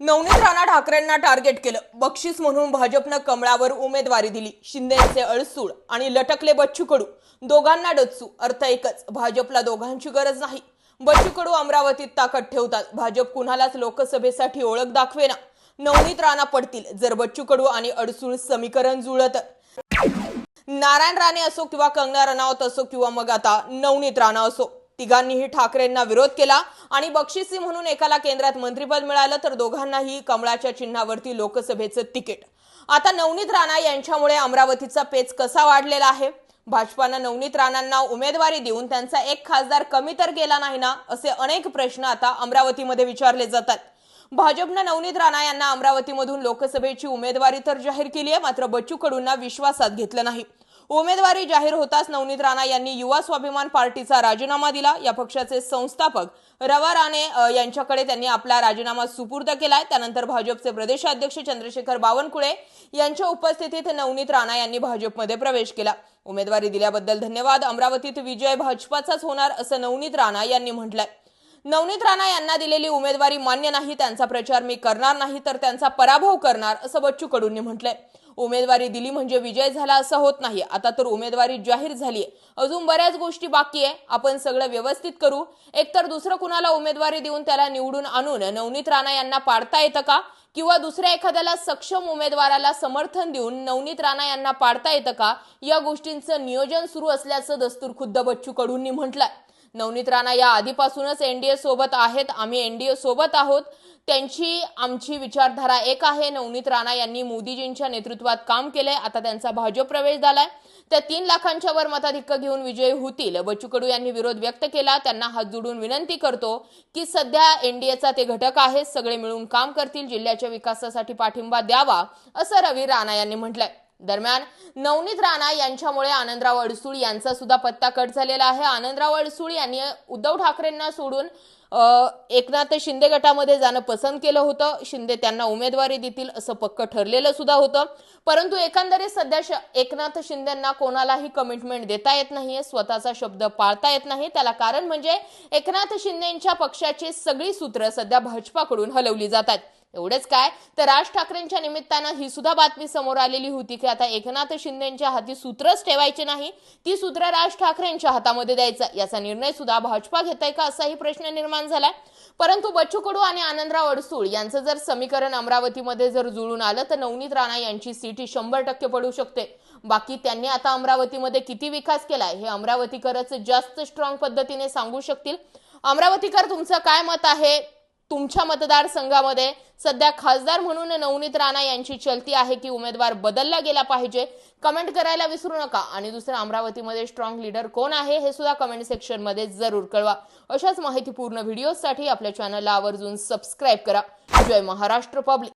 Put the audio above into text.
Navneet Rana ठाकरेंना target केलं. बक्षीस म्हणून भाजपनं कमळावर उमेदवारी दिली. शिंदेचे अळसूळ आणि लटकले बच्चू कडू. दोघांना डच्चू अर्थ एकच. भाजपला दोघांची गरज नाही. बच्चू कडू अमरावतीत ताकद ठेवतात. भाजप कुणालाच लोकसभेसाठी ओळख दाखवेना. नवनीत राणा पडतील. जर बच्चू कडू आणि अडसूळ समीकरण जुळत. नारायण राणे असो किंवा कंगना रनावत असो किंवा मग आता नवनीत राणा असो. तिघांनीही ठाकरेंना विरोध केला आणि बक्षिसी म्हणून एकाला केंद्रात मंत्रिपद मिळालं तर दोघांनाही कमळाच्या चिन्हावरती लोकसभेचं तिकीट. आता नवनीत राणा यांच्यामुळे अमरावतीचा पेच कसा वाढलेला आहे? भाजपानं नवनीत राणांना उमेदवारी देऊन त्यांचा एक खासदार कमी तर गेला नाही ना असे अनेक प्रश्न आता अमरावतीमध्ये विचारले जातात. भाजपनं नवनीत राणा यांना अमरावतीमधून लोकसभेची उमेदवारी तर जाहीर केली आहे मात्र बच्चू कडूंना विश्वासात घेतलं नाही. उमेदवारी जाहीर होताच नवनीत राणा यांनी युवा स्वाभिमान पार्टीचा राजीनामा दिला. या पक्षाचे संस्थापक रवा राणे यांच्याकडे त्यांनी आपला राजीनामा सुपूर्द केलाय. त्यानंतर भाजपचे प्रदेशाध्यक्ष चंद्रशेखर बावनकुळे यांच्या उपस्थितीत नवनीत राणा यांनी भाजपमध्ये प्रवेश केला. उमेदवारी दिल्याबद्दल धन्यवाद. अमरावतीत विजय भाजपाचाच होणार असं नवनीत राणा यांनी म्हटलंय. नवनीत राणा यांना दिलेली उमेदवारी मान्य नाही. त्यांचा प्रचार मी करणार नाही तर त्यांचा पराभव करणार असं बच्चू कडूंनी म्हटलंय. उमेदवारी दिली म्हणजे विजय झाला असं होत नाही. आता तर उमेदवारी जाहीर झालीय. अजून बऱ्याच गोष्टी बाकी आहे. आपण सगळं व्यवस्थित करू. एकतर दुसरं कुणाला उमेदवारी देऊन त्याला निवडून आणून नवनीत राणा यांना पाडता येतं का? किंवा दुसऱ्या एखाद्याला सक्षम उमेदवाराला समर्थन देऊन नवनीत राणा यांना पाडता येतं का? या गोष्टींचं नियोजन सुरू असल्याचं दस्तूर खुद्द बच्चू कडूंनी म्हटलंय. नवनीत राणा या आधीपासूनच एनडीए सोबत आहेत. आम्ही एनडीए सोबत आहोत. त्यांची आमची विचारधारा एक आहे. नवनीत राणा यांनी मोदीजींच्या नेतृत्वात काम केलंय. आता त्यांचा भाजप प्रवेश झालाय. त्या तीन लाखांच्या वर मताधिक्य घेऊन विजयी होतील. बच्चू कडू यांनी विरोध व्यक्त केला. त्यांना हात जोडून विनंती करतो की सध्या एनडीएचा ते घटक आहेत. सगळे मिळून काम करतील. जिल्ह्याच्या विकासासाठी पाठिंबा द्यावा असं रवी राणा यांनी म्हटलंय. दरम्यान नवनीत राणा यांच्यामुळे आनंदराव अडसूळ यांचा सुद्धा पत्ता कट झालेला आहे. आनंदराव अडसूळ यांनी उद्धव ठाकरेंना सोडून एकनाथ शिंदे गटामध्ये जाणं पसंत केलं होतं. शिंदे त्यांना उमेदवारी देतील असं पक्क ठरलेलं सुद्धा होतं. परंतु एकंदरीत सध्या श- एकनाथ शिंदेंना कोणालाही कमिटमेंट देता येत नाहीये स्वतःचा शब्द पाळता येत नाही. त्याला कारण म्हणजे एकनाथ शिंदेच्या पक्षाची सगळी सूत्र सध्या भाजपाकडून हलवली जातात एवढेच काय? तर राज ठाकरेंच्या निमित्तानं ही सुद्धा बातमी समोर आलेली होती की आता एकनाथ शिंदेच्या हाती सूत्रच ठेवायचे नाही. ती सूत्र राज ठाकरेंच्या हातामध्ये द्यायचं. याचा निर्णय सुद्धा भाजपा घेत आहे का असाही प्रश्न निर्माण झालाय. परंतु बच्चू कडू आणि आनंदराव अडसूळ यांचं जर समीकरण अमरावतीमध्ये जर जुळून आलं तर नवनीत राणा यांची सीटी शंभर टक्के पडू शकते. बाकी त्यांनी आता अमरावतीमध्ये किती विकास केलाय हे अमरावतीकरच जास्त स्ट्रॉंग पद्धतीने सांगू शकतील. अमरावतीकर तुमचं काय मत आहे? तुमच्या मतदारसंघामध्ये सध्या खासदार म्हणून नवनीत राणा यांची चलती आहे की उमेदवार बदलला गेला पाहिजे? कमेंट करायला विसरू नका. आणि दुसरं अमरावतीमध्ये स्ट्रॉंग लीडर कोण आहे हे सुद्धा कमेंट सेक्शनमध्ये जरूर कळवा. अशाच माहितीपूर्ण व्हिडिओसाठी आपल्या चॅनलला आवर्जून सबस्क्राईब करा. जय महाराष्ट्र पब्लिक